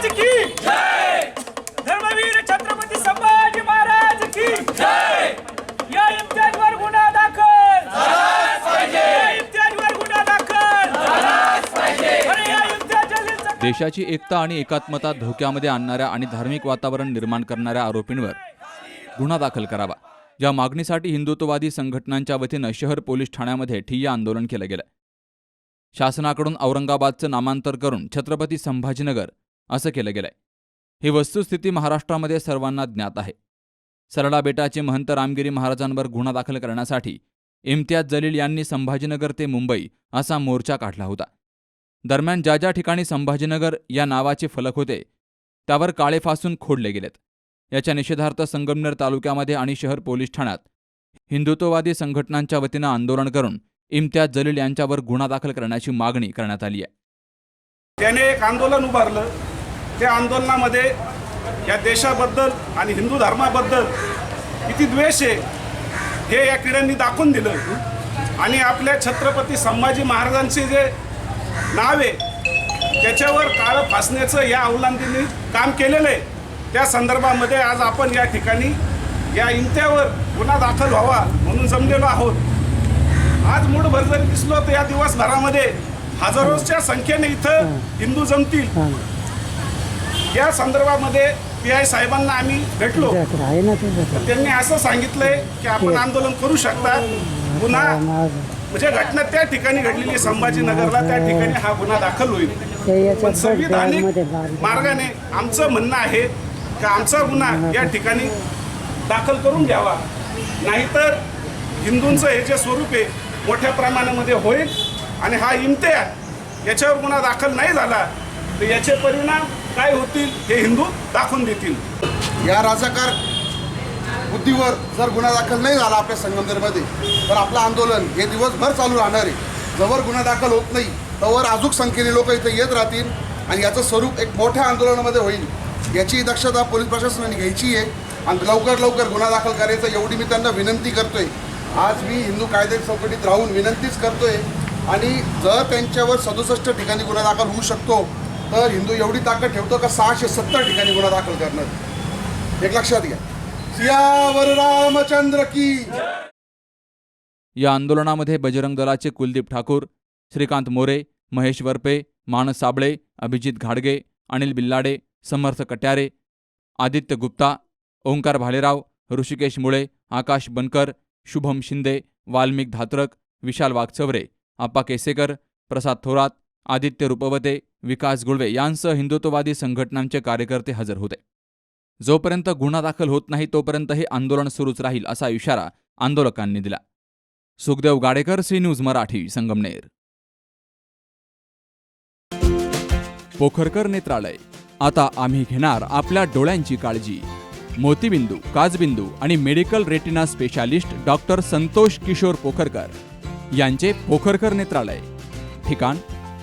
महाराज की। जय! धर्मवीर छत्रपती संभाजी महाराज की। जय! या इम्तियाजवर गुन्हा दाखल। या इम्तियाजवर गुन्हा दाखल। अरे या इम्तियाज जलीलचा देशाची एकता आणि एकात्मता धोक्यामध्ये आणणाऱ्या आणि धार्मिक वातावरण निर्माण करणाऱ्या आरोपींवर गुन्हा दाखल करावा. या मागणीसाठी हिंदुत्ववादी संघटनांच्या वतीनं शहर पोलीस ठाण्यामध्ये ठिय्या आंदोलन केलं गेलं. शासनाकडून औरंगाबादचं नामांतर करून छत्रपती संभाजीनगर असं केलं गेलंय. ही वस्तुस्थिती महाराष्ट्रामध्ये सर्वांना ज्ञात आहे. सरळा बेटाचे महंत रामगिरी महाराजांवर गुन्हा दाखल करण्यासाठी इम्तियाज जलील यांनी संभाजीनगर ते मुंबई असा मोर्चा काढला होता. दरम्यान ज्या ज्या ठिकाणी संभाजीनगर या नावाचे फलक होते त्यावर काळे फासून खोडले गेलेत. याच्या निषेधार्थ संगमनेर तालुक्यामध्ये आणि शहर पोलीस ठाण्यात हिंदुत्ववादी संघटनांच्या वतीनं आंदोलन करून इम्तियाज जलील यांच्यावर गुन्हा दाखल करण्याची मागणी करण्यात आली आहे. त्याने एक आंदोलन उभारलं. त्या आंदोलनामध्ये या देशाबद्दल आणि हिंदू धर्माबद्दल किती द्वेष आहे हे या किड्यांनी दाखवून दिलं. आणि आपल्या छत्रपती संभाजी महाराजांचे जे नाव आहे त्याच्यावर काळं फासण्याचं या अवलांतींनी काम केलेलं आहे. त्या संदर्भामध्ये आज आपण या ठिकाणी या इमत्यावर गुन्हा दाखल व्हावा म्हणून जमलेलो आहोत. आज मूडभर जरी दिसलो तर या दिवसभरामध्ये हजारोच्या संख्येने इथं हिंदू जमतील. या संदर्भामध्ये पी आय साहेबांना आम्ही भेटलो. त्यांनी असं सांगितलंय की आपण आंदोलन करू शकता. पुन्हा म्हणजे घटना त्या ठिकाणी घडलेली संभाजीनगरला त्या ठिकाणी हा गुन्हा दाखल होईल. पण संविधानिक. मार्गाने आमचं म्हणणं आहे की आमचा गुन्हा या ठिकाणी दाखल करून घ्यावा. नाहीतर हिंदूंचं हे जे स्वरूप आहे मोठ्या प्रमाणामध्ये होईल आणि हा इम्तियाज याच्यावर गुन्हा दाखल नाही झाला तर याचे परिणाम काय होतील हे हिंदू दाखवून देतील. या राजाकार बुद्धीवर जर गुन्हा दाखल नाही झाला आपल्या संगमनेरमध्ये तर आपलं आंदोलन हे दिवसभर चालू राहणार आहे. जवळ गुन्हा दाखल होत नाही तवर अजूक संख्येने लोक इथे येत राहतील आणि याचं स्वरूप एक मोठ्या आंदोलनामध्ये होईल. याची दक्षता पोलीस प्रशासनाने घ्यायची आहे आणि लवकर लवकर गुन्हा दाखल करायचा एवढी मी त्यांना विनंती करतोय. आज मी हिंदू कायदे चौकटीत राहून विनंतीच करतोय आणि जर त्यांच्यावर सदुसष्ट ठिकाणी गुन्हा दाखल होऊ शकतो तर हिंदू एवढी ताकद ठेवतो का सहाशे सत्तर ठिकाणी गुन्हा दाखल करणार. एक लक्षात घ्या. सियावर रामचंद्र की या आंदोलनामध्ये बजरंग दलाचे कुलदीप ठाकूर श्रीकांत मोरे महेश वरपे मानस साबळे अभिजित घाडगे अनिल बिल्लाडे समर्थ कट्यारे आदित्य गुप्ता ओंकार भालेराव ऋषिकेश मुळे आकाश बनकर शुभम शिंदे वाल्मिक धात्रक विशाल वाघचवरे आप्पा केसेकर प्रसाद थोरात आदित्य रुपवते विकास गुळवे यांसह हिंदुत्ववादी संघटनांचे कार्यकर्ते हजर होते. जोपर्यंत गुन्हा दाखल होत नाही तोपर्यंत हे आंदोलन सुरूच राहील असा इशारा आंदोलकांनी दिला. Sukhdev Gadekar C news Marathi Sangamner. Pokharkar Netralaya. आता आम्ही घेणार आपल्या डोळ्यांची काळजी. मोतीबिंदू काजबिंदू आणि medical retina specialist doctor Santosh Kishor Pokharkar यांचे पोखरकर नेत्रालय. ठिकाण